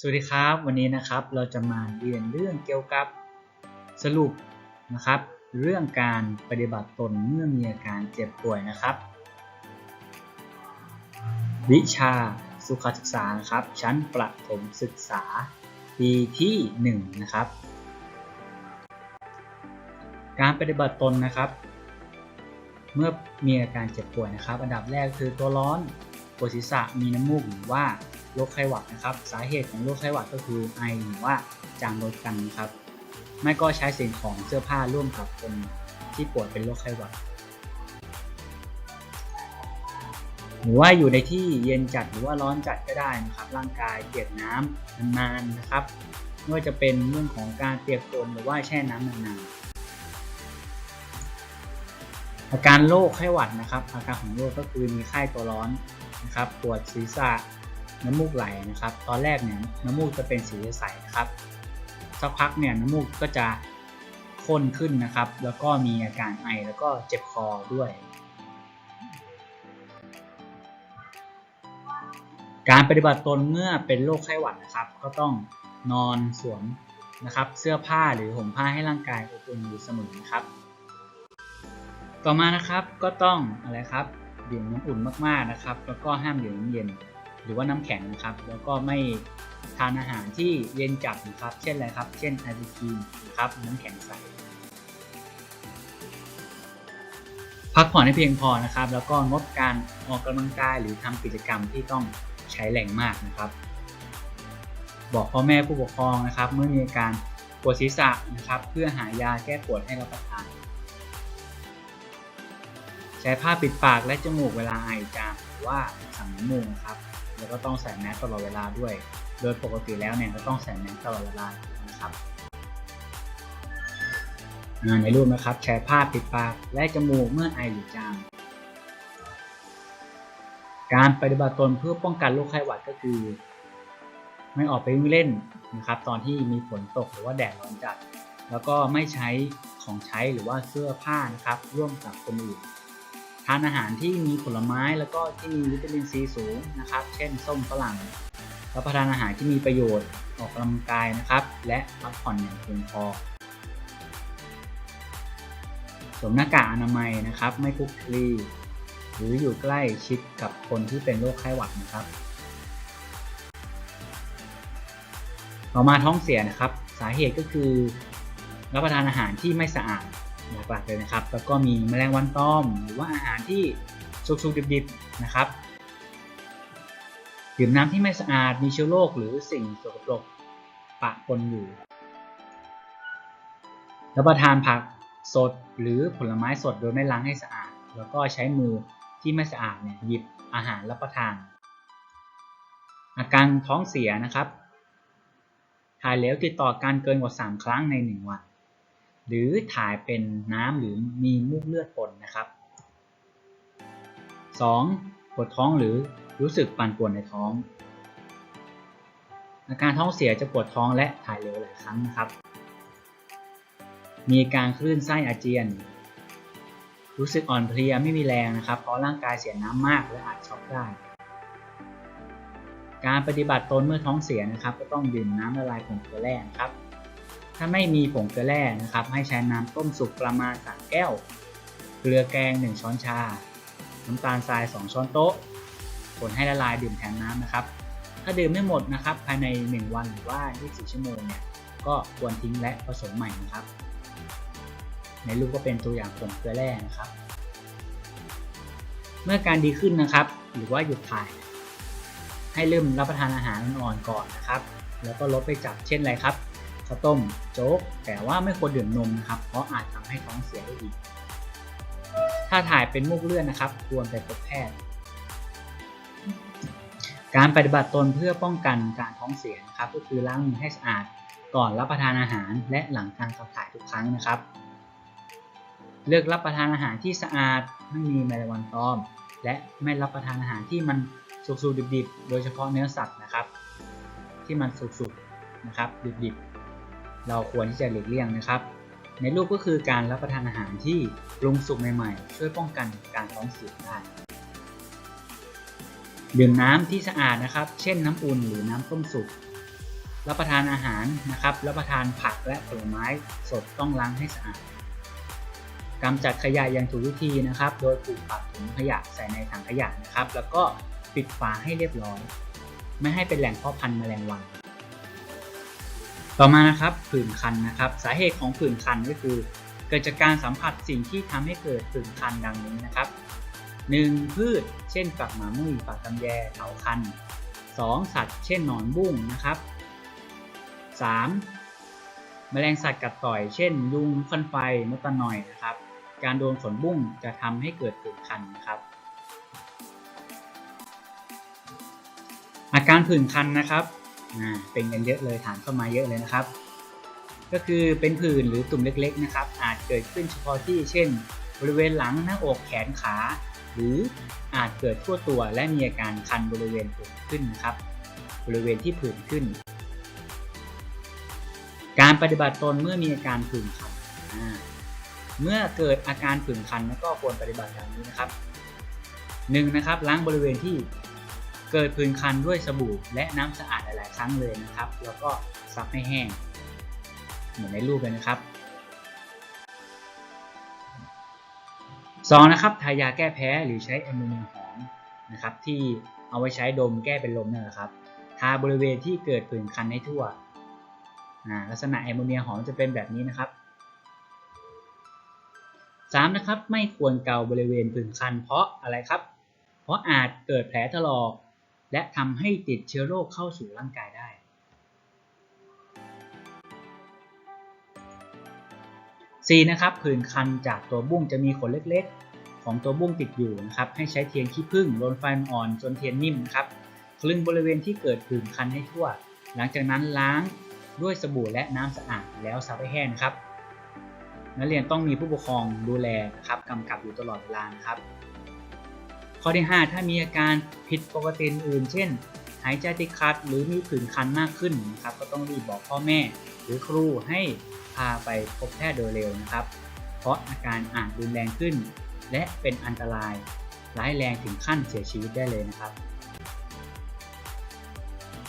สวัสดีครับวันนี้นะครับเราจะมาเรียนเรื่องเกี่ยวกับสรุปนะครับ เรื่องการปฏิบัติตนเมื่อมีอาการเจ็บป่วยนะครับ วิชาสุขศึกษานะครับ ชั้นประถมศึกษา ปีที่1นะครับ การปฏิบัติตนนะครับ เมื่อมีอาการเจ็บป่วยนะครับ อันดับแรกคือตัวร้อนปวดศีรษะมีน้ำมูกหรือว่า โรคไข้หวัดนะครับ สาเหตุของโรคไข้หวัดก็คือไอหรือว่าจามลดกันนะครับ ไม่ก็ใช้สิ่งของเสื้อผ้าร่วมกับคนที่ป่วยเป็นโรคไข้หวัด หรือว่าอยู่ในที่เย็นจัดหรือว่าร้อนจัดก็ได้นะครับ ร่างกายเปียกน้ำนานๆนะครับไม่ว่าจะเป็นเรื่องของการเปียกฝนหรือว่าแช่น้ำนานๆอาการโรคไข้หวัดนะครับ อาการของโรคก็คือมีไข้ตัวร้อนนะครับ ปวดศีรษะ น้ำมูกไหลนะครับ ตอนแรกเนี่ยน้ำมูกจะเป็นสีใสนะครับ สักพักเนี่ยน้ำมูกก็จะข้นขึ้นนะครับ แล้วก็มีอาการไอแล้วก็เจ็บคอด้วย การปฏิบัติตนเมื่อเป็นโรคไข้หวัดนะครับ ก็ต้องนอนสวมนะครับ เสื้อผ้าหรือห่มผ้าให้ร่างกายอบอุ่นอยู่เสมอนะครับ ต่อมานะครับก็ต้องอะไรครับดื่มน้ำอุ่นมากๆนะครับ แล้วก็ห้ามดื่มน้ำเย็น หรือว่าน้ำแข็งนะครับ แล้วก็ไม่ทานอาหารที่เย็นจัดนะครับ เช่นอะไรครับ เช่นไอศครีมนะครับน้ำแข็งใส พักผ่อนให้เพียงพอนะครับ แล้วก็งดการออกกำลังกายหรือทำกิจกรรมที่ต้องใช้แรงมากนะครับ บอกพ่อแม่ผู้ปกครองนะครับ เมื่อมีอาการปวดศีรษะนะครับ เพื่อหายาแก้ปวดให้รับประทาน ใช้ผ้าปิดปากและจมูกเวลาไอจามหรือว่าสั่งน้ำมูกครับ แล้วก็ต้องใส่แมสตลอดเวลาด้วย โดยปกติแล้วเนี่ยก็ต้องใส่แมสตลอดเวลานะครับในรูปนะครับใช้ผ้าปิดปากและจมูกเมื่อไอหรือจาม การปฏิบัติตนเพื่อป้องกันโรคไข้หวัดก็คือ ไม่ออกไปวิ่งเล่นนะครับตอนที่มีฝนตกหรือว่าแดดร้อนจัด แล้วก็ไม่ใช้ของใช้หรือว่าเสื้อผ้านะครับร่วมกับคนอื่น ทานอาหารที่มีผลไม้แล้วก็ที่มีวิตามินซีสูงนะครับ เช่นส้มฝรั่งรับประทานอาหารที่มีประโยชน์ออกกำลังกายนะครับ และพักผ่อนอย่างเพียงพอสวมหน้ากากอนามัยนะครับ ไม่คุกคลีหรืออยู่ใกล้ชิดกับคนที่เป็นโรคไข้หวัดนะครับ ต่อมาท้องเสียนะครับ สาเหตุก็คือ รับประทานอาหารที่ไม่สะอาด หลักๆเลยนะครับ แล้วก็มีแมลงวันตอม หรือว่าอาหารที่สุกๆดิบๆนะครับดื่มน้ำที่ไม่สะอาดมีเชื้อโรคหรือสิ่งสกปรกปะปนอยู่รับประทานผักสดหรือผลไม้สดโดยไม่ล้างให้สะอาด แล้วก็ใช้มือที่ไม่สะอาดเนี่ยหยิบอาหารรับประทาน อาการท้องเสียนะครับถ่ายเหลวติดต่อกันเกินกว่า 3 ครั้งใน 1 วัน หรือถ่ายเป็นน้ำหรือมีมูกเลือดปนนะครับ 2. ปวดท้องหรือรู้สึกปั่นป่วนในท้อง อาการท้องเสียจะปวดท้องและถ่ายเหลวหลายครั้งนะครับ มีการคลื่นไส้อาเจียน รู้สึกอ่อนเพลียไม่มีแรงนะครับ เพราะร่างกายเสียน้ำมากและอาจช็อกได้ การปฏิบัติตนเมื่อท้องเสียนะครับ ก็ต้องดื่มน้ำละลายผงเกลือแร่นะครับ ถ้าไม่มีผงเกลือแร่นะครับ ให้ใช้น้ำต้มสุกประมาณ 3 แก้ว เกลือแกง 1 ช้อนชา น้ำตาลทราย 2 ช้อนโต๊ะคนให้ละลายดื่มแทนน้ำนะครับ ถ้าดื่มไม่หมดนะครับ ภายใน 1 วันหรือว่า 24 ชั่วโมงเนี่ยก็ควรทิ้งและผสมใหม่นะครับ ในรูปก็เป็นตัวอย่างผงเกลือแร่นะครับ เมื่อการดีขึ้นนะครับ หรือว่าหยุดถ่าย ให้เริ่มรับประทานอาหารอ่อนๆก่อนนะครับ แล้วก็ลดไปจากเช่นไรครับ ข้าวต้มโจ๊ก แต่ว่าไม่ควรดื่มนมนะครับเพราะอาจทำให้ท้องเสียได้อีก ถ้าถ่ายเป็นมูกเลือดนะครับ ควรไปพบแพทย์ การปฏิบัติตนเพื่อป้องกันการท้องเสียนะครับ ก็คือล้างมือให้สะอาดก่อนรับประทานอาหารและหลังการขับถ่ายทุกครั้งนะครับ เลือกรับประทานอาหารที่สะอาดไม่มีแมลงวันตอม และไม่รับประทานอาหารที่มันสุกๆดิบๆ โดยเฉพาะเนื้อสัตว์นะครับ ที่มันสุกๆนะครับดิบๆ เราควรที่จะหลีกเลี่ยงนะครับ ในรูปก็คือการรับประทานอาหารที่ปรุงสุกใหม่ๆ ช่วยป้องกันการท้องเสียได้ดื่มน้ำที่สะอาดนะครับ เช่นน้ำอุ่นหรือน้ำต้มสุก รับประทานอาหารนะครับ รับประทานผักและผลไม้สดต้องล้างให้สะอาดกำจัดขยะอย่างถูกวิธีนะครับ โดยปลูกปักถุงขยะใส่ในถังขยะนะครับ แล้วก็ปิดฝาให้เรียบร้อย ไม่ให้เป็นแหล่งเพาะพันธุ์แมลงวัน ต่อมานะครับผื่นคันนะครับ สาเหตุของผื่นคันก็คือ เกิดจากการสัมผัสสิ่งที่ทำให้เกิดผื่นคันดังนี้นะครับ 1. พืช เช่นฝักหมามุ้ยฝักตำแยเถาคัน 2. สัตว์ เช่นหนอนบุ้งนะครับ 3. แมลงสัตว์กัดต่อย เช่น ยุงฟันไฟมดตะนอยนะครับ การโดนขนบุ้งจะทำให้เกิดผื่นคันนะครับอาการผื่นคันนะครับ เป็นกันเยอะเลยถามเข้ามาเยอะเลยนะครับ ก็คือเป็นผื่นหรือตุ่มเล็กๆนะครับ อาจเกิดขึ้นเฉพาะที่เช่น บริเวณหลังหน้าอกแขนขา หรืออาจเกิดทั่วตัวและมีอาการคันบริเวณผื่นขึ้นนะครับ บริเวณที่ผื่นขึ้น การปฏิบัติตนเมื่อมีอาการผื่นคันเมื่อเกิดอาการผื่นคันก็ควรปฏิบัติดังนี้นะครับ 1. นะครับล้างบริเวณที่ เกิดผื่นคันด้วยสบู่และน้ำสะอาดหลาย ๆ ครั้งเลยนะครับ แล้วก็ซับให้แห้ง เหมือนในรูปเลยนะครับ 2. นะครับทายาแก้แพ้หรือใช้แอมโมเนียหอมนะครับ ที่เอาไว้ใช้ดมแก้เป็นลมนั่นแหละครับทาบริเวณที่เกิดผื่นคันให้ทั่วลักษณะแอมโมเนียหอมจะเป็นแบบนี้นะครับ 3. นะครับ ไม่ควรเกาบริเวณผื่นคันเพราะอะไรครับ เพราะอาจเกิดแผลถลอก และทำให้ติดเชื้อโรคเข้าสู่ร่างกายได้ 4. นะครับผื่นคันจากตัวบุ้งจะมีขนเล็กๆ ของตัวบุ้งติดอยู่นะครับให้ใช้เทียนขี้ผึ้งโดนไฟอ่อนจนเทียนนิ่มนะครับคลึงบริเวณที่เกิดผื่นคันให้ทั่ว หลังจากนั้นล้างด้วยสบู่และน้ำสะอาดแล้วซับให้แห้งครับนักเรียนต้องมีผู้ปกครองดูแลนะครับกำกับอยู่ตลอดเวลานะครับ อที่ 5 ถ้ามีอาการผิดปกติอื่น เช่น หายใจติดขัดหรือมีผื่นคันมากขึ้นนะครับ ก็ต้องรีบบอกพ่อแม่ หรือครูให้พาไปพบแพทย์โดยเร็วนะครับ เพราะอาการอาจรุนแรงขึ้น และเป็นอันตรายร้ายแรงถึงขั้นเสียชีวิตได้เลยนะครับ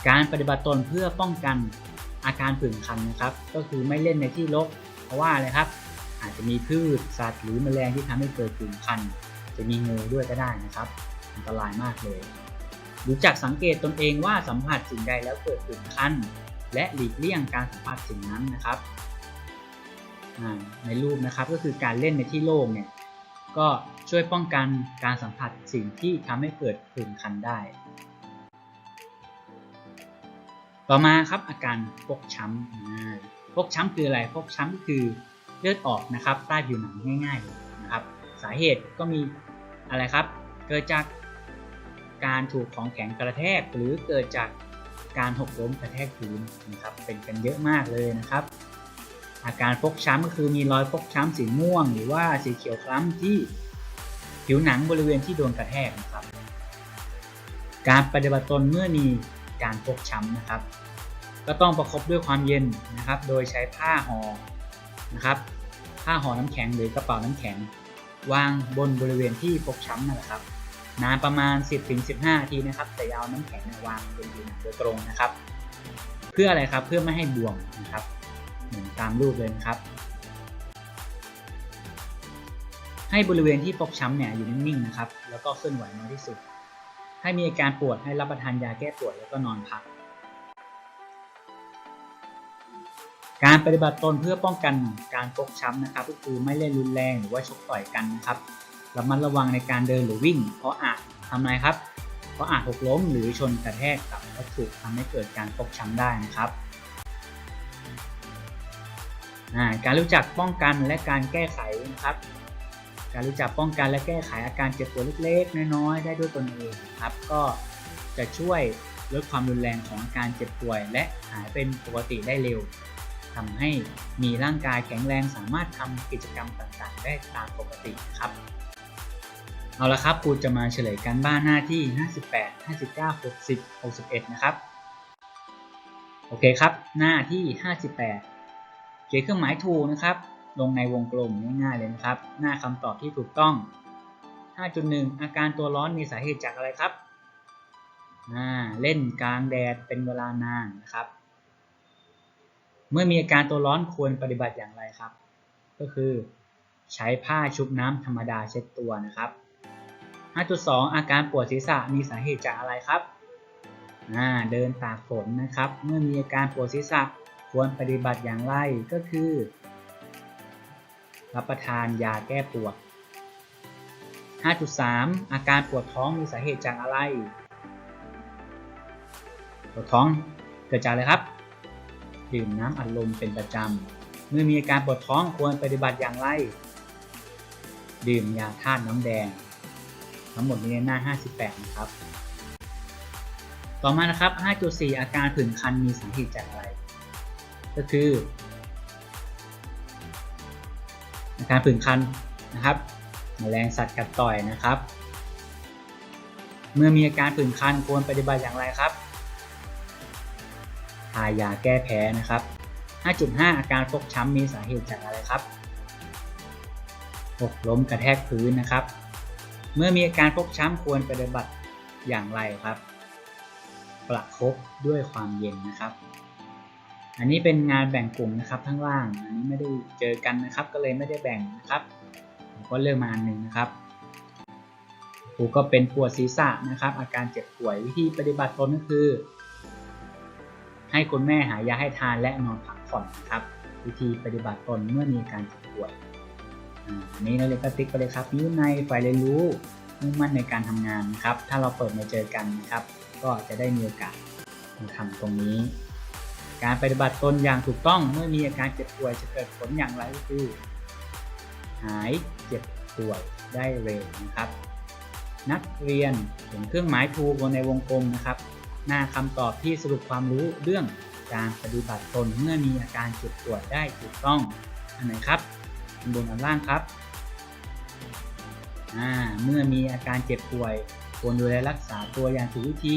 การปฏิบัติตนเพื่อป้องกันอาการผื่นคันนะครับ ก็คือไม่เล่นในที่รกเพราะว่าอะไรครับ อาจจะมีพืชสัตว์หรือแมลงที่ทำให้เกิดผื่นคัน จะมีงูด้วยก็ได้นะครับ อันตรายมากเลย รู้จักสังเกตตนเองว่าสัมผัสสิ่งใดแล้วเกิดผื่นคันและหลีกเลี่ยงการสัมผัสสิ่งนั้นนะครับ ในรูปนะครับก็คือการเล่นในที่โล่งเนี่ยก็ช่วยป้องกันการสัมผัสสิ่งที่ทำให้เกิดผื่นคันได้ ต่อมาครับอาการฟกช้ำฟกช้ำคืออะไรฟกช้ำก็คือเลือดออกนะครับใต้ผิวหนังง่ายๆนะครับ สาเหตุก็มี อะไรครับ เกิดจากการถูกของแข็งกระแทก หรือเกิดจากการหกล้มกระแทกพื้นนะครับ เป็นกันเยอะมากเลยนะครับ อาการฟกช้ำก็คือมีรอยฟกช้ำสีม่วง หรือว่าสีเขียวคล้ำที่ผิวหนังบริเวณที่โดนกระแทกนะครับ การปฏิบัติตนเมื่อมีการฟกช้ำนะครับ ก็ต้องประคบด้วยความเย็นนะครับ โดยใช้ผ้าห่อนะครับ ผ้าห่อน้ำแข็งหรือกระเป๋าน้ำแข็ง วางบนบริเวณที่ฟกช้ำนั่นแหละครับนานประมาณ 10-15 นาทีนะครับ แต่ยาวน้ำแข็งวางบนผิวหนังโดยตรงนะครับ เพื่ออะไรครับเพื่อไม่ให้บวมนะครับ เหมือนตามรูปเลยนะครับ ให้บริเวณที่ฟกช้ำเนี่ยอยู่นิ่งๆนะครับ แล้วก็เคลื่อนไหวน้อยที่สุด ให้มีอาการปวดให้รับประทานยาแก้ปวดแล้วก็นอนพัก การปฏิบัติตนเพื่อป้องกันการฟกช้ำนะครับ ก็คือไม่เล่นรุนแรงหรือว่าชกต่อยกันนะครับระมัดระวังในการเดินหรือวิ่ง เพราะอาจทำอะไรครับ เพราะอาจหกล้มหรือชนกระแทกกับวัตถุทำให้เกิดการฟกช้ำได้นะครับการรู้จักป้องกันและการแก้ไขนะครับ การรู้จักป้องกันและแก้ไขอาการเจ็บปวดเล็กๆ น้อยๆ ได้ด้วยตนเองครับ ก็จะช่วยลดความรุนแรงของอาการเจ็บป่วย และหายเป็นปกติได้เร็ว ทำให้มีร่างกายแข็งแรงสามารถทำกิจกรรมต่างๆ ได้ตามปกตินะครับ เอาละครับครูจะมาเฉลยการบ้านหน้าที่ 58 59 60 61 นะครับ โอเคครับ หน้าที่ 58 เขียนเครื่องหมายถูกนะครับ ลงในวงกลมง่ายๆเลยนะครับ หน้าคำตอบที่ถูกต้อง 5.1 อาการตัวร้อนมีสาเหตุจากอะไรครับเล่นกลางแดดเป็นเวลานานนะครับ เมื่อมีอาการตัวร้อนควรปฏิบัติอย่างไรครับ ก็คือใช้ผ้าชุบน้ำธรรมดาเช็ดตัวนะครับ 5.2 อาการปวดศีรษะมีสาเหตุจากอะไรครับอาเดินตากฝนนะครับ เมื่อมีอาการปวดศีรษะควรปฏิบัติอย่างไรก็คือ รับประทานยาแก้ปวด 5.3 อาการปวดท้องมีสาเหตุจากอะไร ปวดท้องเกิดจากอะไรครับ ดื่มน้ำอัดลมเป็นประจำ เมื่อมีอาการปวดท้องควรปฏิบัติอย่างไร ดื่มยาธาตุน้ำแดง ทั้งหมดนี้ในหน้า 58 นะครับ ต่อมานะครับ 5.4 อาการผื่นคันมีสาเหตุจากอะไร ก็คือ อาการผื่นคันนะครับแมลงสัตว์กัดต่อยนะครับ เมื่อมีอาการผื่นคันควรปฏิบัติอย่างไรครับายาแก้แพ้นะครับ 5.5 อาการฟกช้ำมีสาเหตุจากอะไรครับหกล้มกระแทกพื้นนะครับ เมื่อมีอาการฟกช้ำควรปฏิบัติอย่างไรครับ ประคบด้วยความเย็นนะครับ อันนี้เป็นงานแบ่งกลุ่มนะครับข้างล่าง อันนี้ไม่ได้เจอกันนะครับ ก็เลยไม่ได้แบ่งนะครับผมก็เลือกมาอันหนึ่งนะครับครูก็เป็นปวดศีรษะนะครับ อาการเจ็บป่วยวิธีปฏิบัติตนก็คือ ให้คุณแม่หายาให้ทานและนอนพักผ่อนนะครับ วิธีปฏิบัติตนเมื่อมีการเจ็บป่วยอันนี้เราเรียนกติ๊กไปเลยครับนิ้วในฝ่ายเรียนรู้มุ่งมั่นในการทำงานนะครับ ถ้าเราเปิดมาเจอกันนะครับ ก็จะได้มีโอกาสมาทำตรงนี้ การปฏิบัติตนอย่างถูกต้องเมื่อมีอาการเจ็บป่วยจะเกิดผลอย่างไรก็คือหายเจ็บป่วยได้เร็วนะครับ นักเรียนเห็นเครื่องหมายถูกบนในวงกลมนะครับ หน้าคำตอบที่สรุปความรู้เรื่องการปฏิบัติตนเมื่อมีอาการเจ็บปวยได้ถูกต้อง อันไหนครับอันบนอันล่างครับเมื่อมีอาการเจ็บป่วยควรดูแลรักษาตัวอย่างถูกวิธี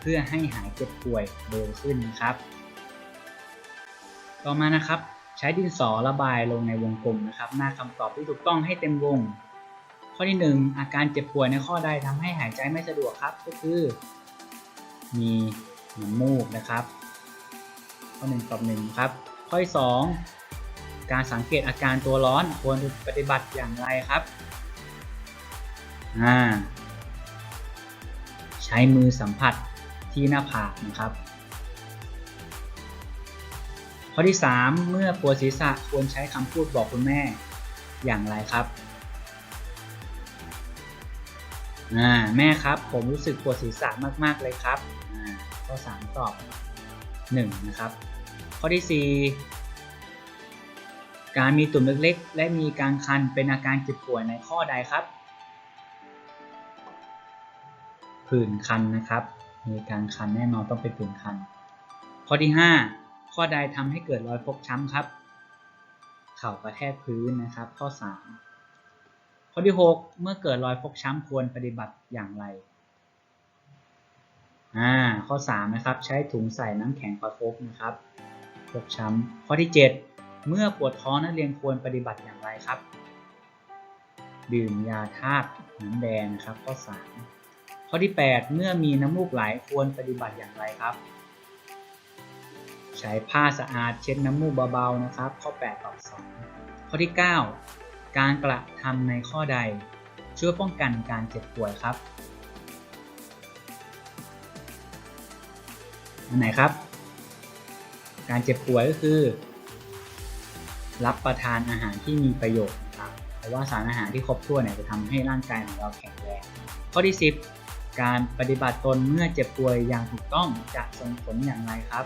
เพื่อให้หายเจ็บป่วยเร็วขึ้นนะครับ ต่อมานะครับ ใช้ดินสอระบายลงในวงกลมนะครับ หน้าคำตอบที่ถูกต้องให้เต็มวง ข้อที่ 1 อาการเจ็บป่วยในข้อใดทำให้หายใจไม่สะดวกครับ ก็คือ มีน้ำมูกนะครับ ข้อ1ตอบ1ครับ ข้อ 2 การสังเกตอาการตัวร้อนควรปฏิบัติอย่างไรครับอ่าใช้มือสัมผัสที่หน้าผากนะครับ ข้อที่ 3 เมื่อปวดศีรษะควรใช้คำพูดบอกคุณแม่อย่างไรครับ อ่าแม่ครับ ผมรู้สึกปวดศีรษะมาก ๆ เลยครับอ่าข้อ3ตอบ 1 นะครับ ข้อที่ 4 การมีตุ่มเล็กๆ และมีการคันเป็นอาการเจ็บป่วยในข้อใดครับ ผื่นคันนะครับ มีการคันแน่นอนต้องเป็นผื่นคัน ข้อที่ 5 ข้อใดทำให้เกิดรอยฟกช้ำครับ เข่ากระแทกพื้นนะครับ ข้อ 3 ข้อที่ 6 เมื่อเกิดรอยฟกช้ำควรปฏิบัติอย่างไรอ่าข้อ 3 นะครับ ใช้ถุงใส่น้ำแข็งประคบนะครับฟกช้ำข้อที่ 7 เมื่อปวดท้องนักเรียนควรปฏิบัติอย่างไรครับ ดื่มยาธาตุน้ำแดงนะครับ ข้อ 3 ข้อที่ 8 เมื่อมีน้ำมูกไหลควรปฏิบัติอย่างไรครับ ใช้ผ้าสะอาดเช็ดน้ำมูกเบาๆนะครับ ข้อ 8ตอบ2ข้อที่ 9 การกระทำในข้อใด ช่วยป้องกันการเจ็บป่วยครับ อันไหนครับ การเจ็บป่วยก็คือ รับประทานอาหารที่มีประโยชน์ครับเพราะว่าสารอาหารที่ครบถ้วนเนี่ยจะทำให้ร่างกายของเราแข็งแรงข้อที่ 10 การปฏิบัติตนเมื่อเจ็บป่วยอย่างถูกต้องจะส่งผลอย่างไรครับ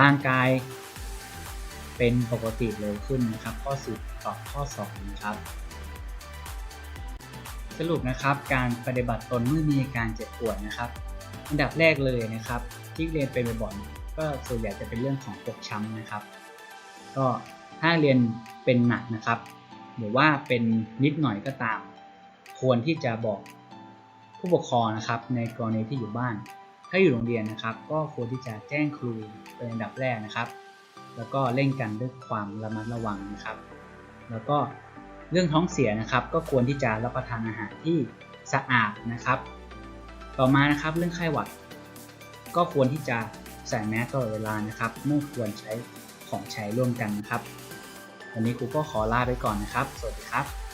ร่างกาย เป็นปกติเร็วขึ้นนะครับ ข้อ 10ตอบข้อ 2 นะครับ สรุปนะครับการปฏิบัติตนเมื่อมีอาการเจ็บปวยนะครับ อันดับแรกเลยนะครับ ที่เรียนเป็นบ่อยๆก็ส่วนใหญ่จะเป็นเรื่องของฟกช้ำนะครับ ก็ถ้าเรียนเป็นหนักนะครับ หรือว่าเป็นนิดหน่อยก็ตาม ควรที่จะบอกผู้ปกครองนะครับ ในกรณีที่อยู่บ้าน ถ้าอยู่โรงเรียนนะครับ ก็ควรที่จะแจ้งครูเป็นอันดับแรกนะครับ แล้วก็เล่นกันด้วยความระมัดระวังนะครับ แล้วก็เรื่องท้องเสียนะครับ ก็ควรที่จะรับประทานอาหารที่สะอาดนะครับ ต่อมานะครับเรื่องไข้หวัด ก็ควรที่จะใส่แมสตลอดเวลานะครับไม่ควรใช้ของใช้ร่วมกันนะครับ วันนี้ครูก็ขอลาไปก่อนนะครับ สวัสดีครับ